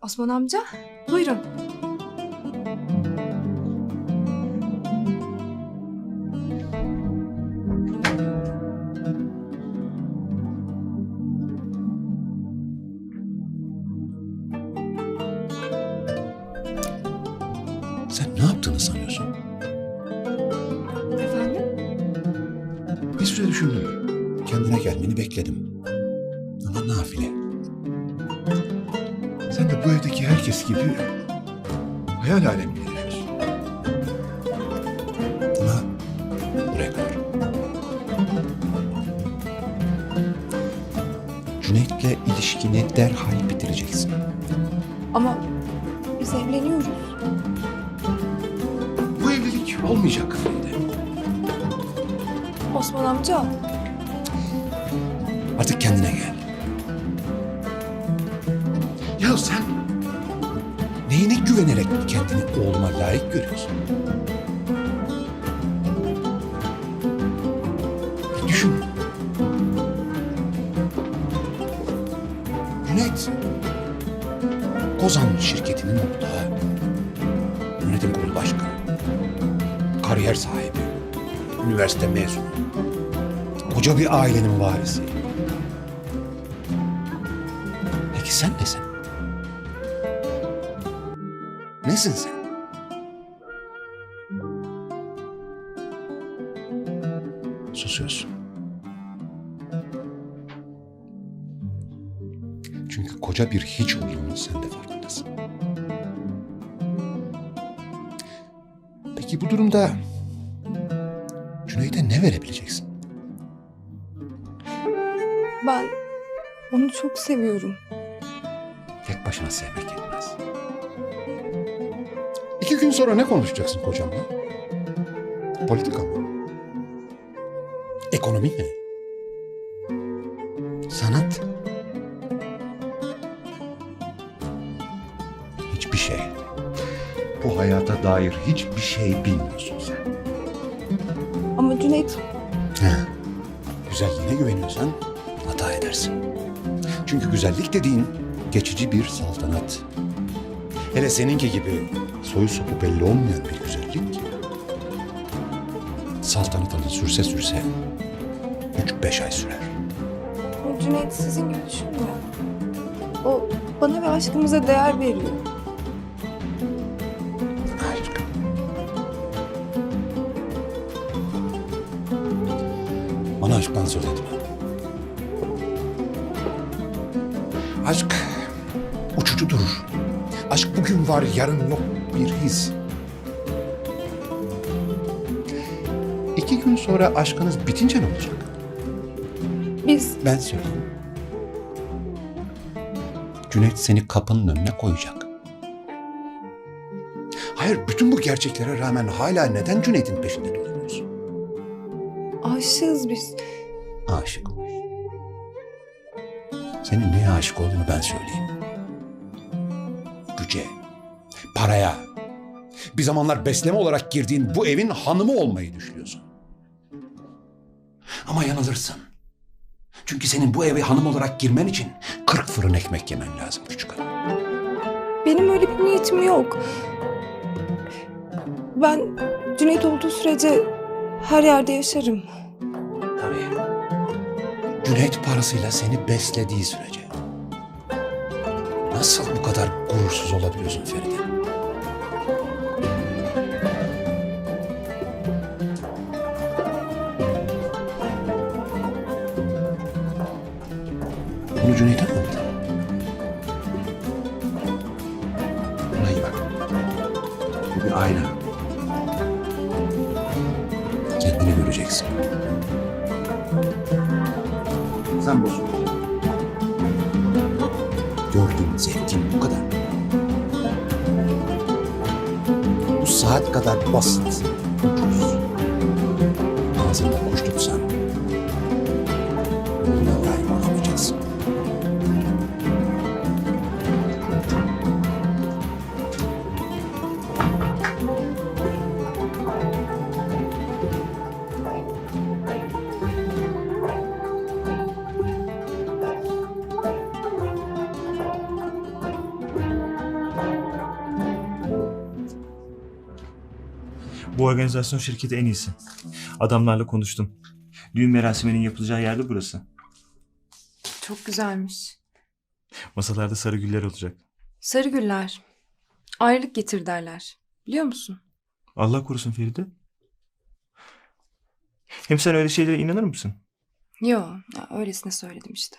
Osman amca, buyurun. Sen ne yaptığını sanıyorsun? Efendim? Bir süre düşündüm. Kendine gelmeni bekledim. Ama nafile. Sen de bu evdeki herkes gibi hayal aleminde yaşıyorsun. Ama buraya kadar. Cüneyt'le ilişkini derhal bitireceksin. Ama biz evleniyoruz. Olmayacak Feride. Osman amca, Artık kendine gel. Ya sen neyine güvenerek kendini oğluma layık görüyorsun? Bir düşün. Cüneyt, Kozan şirketinin ortağı, yönetim kurulu başkanı, kariyer sahibi, üniversite mezunu, koca bir ailenin varisi. Peki sen nesin? Nesin sen? Susuyorsun. Çünkü koca bir hiç olduğunun sen de farkındasın. Peki bu durumda Cüneyt'e ne verebileceksin? ben onu çok seviyorum. Tek başına sevmek yetmez. İki gün sonra ne konuşacaksın kocamla? Politika mı? Ekonomi mi? Sanat? Hiçbir hayata dair hiçbir şey bilmiyorsun sen. Ama Cüneyt, He. Güzelliğine güveniyorsan hata edersin. Çünkü güzellik dediğin geçici bir saltanat. Hele seninki gibi soyu sopu belli olmayan bir güzellik saltanatını sürse sürse üç beş ay sürer. Cüneyt sizin gibi düşünmüyor. O bana ve aşkımıza değer veriyor. Bana aşktan söz etme. Aşk uçucu durur. Aşk bugün var, yarın yok bir his. İki gün sonra aşkınız bitince ne olacak? Biz Ben söyleyeyim. Cüneyt seni kapının önüne koyacak. Hayır, bütün bu gerçeklere rağmen hala neden Cüneyt'in peşinde dolanıyorsun? Aşığız biz. Aşıkmış. Senin neye aşık olduğunu ben söyleyeyim. Güce, paraya, bir zamanlar besleme olarak girdiğin bu evin hanımı olmayı düşünüyorsun. Ama yanılırsın. Çünkü senin bu eve hanım olarak girmen için 40 fırın ekmek yemen lazım küçük hanım. Benim öyle bir niyetim yok. Ben Cüneyt olduğu sürece her yerde yaşarım. Cüneyt parasıyla seni beslediği sürece. Nasıl bu kadar gurursuz olabiliyorsun Feride? Bunu Cüneyt'e mi anlattın? Buna iyi bak. Bu bir ayna. Kendini göreceksin. Sen bozul. Gördüğün zevkin bu kadar. Bu saat kadar basit, ucuz. Ağzında kuş Bu organizasyon şirketi en iyisi. Adamlarla konuştum. Düğün merasiminin yapılacağı yerde burası. Çok güzelmiş. Masalarda sarı güller olacak. Sarı güller. Ayrılık getir derler. Biliyor musun? Allah korusun Feride. Hem sen öyle şeylere inanır mısın? Yo, ya öylesine söyledim işte.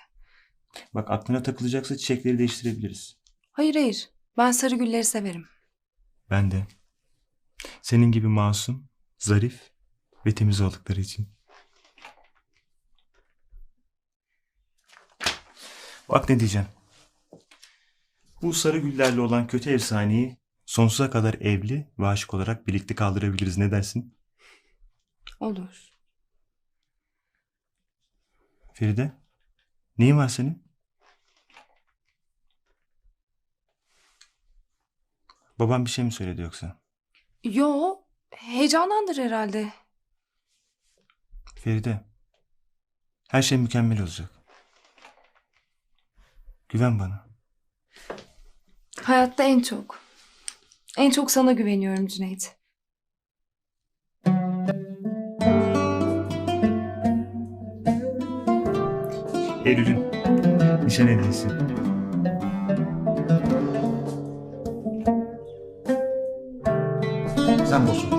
Bak aklına takılacaksa çiçekleri değiştirebiliriz. Hayır hayır. Ben sarı gülleri severim. Ben de. Senin gibi masum, zarif ve temiz oldukları için. Bak ne diyeceğim. Bu sarı güllerle olan kötü efsaneyi sonsuza kadar evli ve aşık olarak birlikte kaldırabiliriz. Ne dersin? Olur. Feride, neyin var senin? Babam bir şey mi söyledi yoksa? Yo, heyecanlandır herhalde. Feride, her şey mükemmel olacak. Güven bana. Hayatta en çok. En çok sana güveniyorum Cüneyt. Eylül'ün nişan hediyesi. Bozun.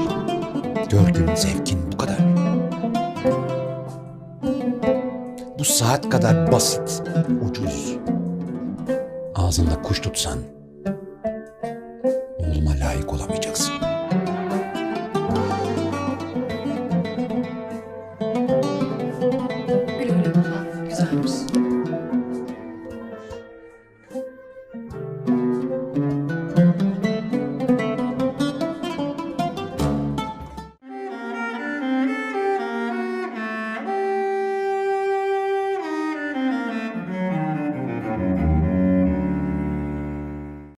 Gördüğün zevkin bu kadar. Bu saat kadar basit, ucuz. Ağzında kuş tutsan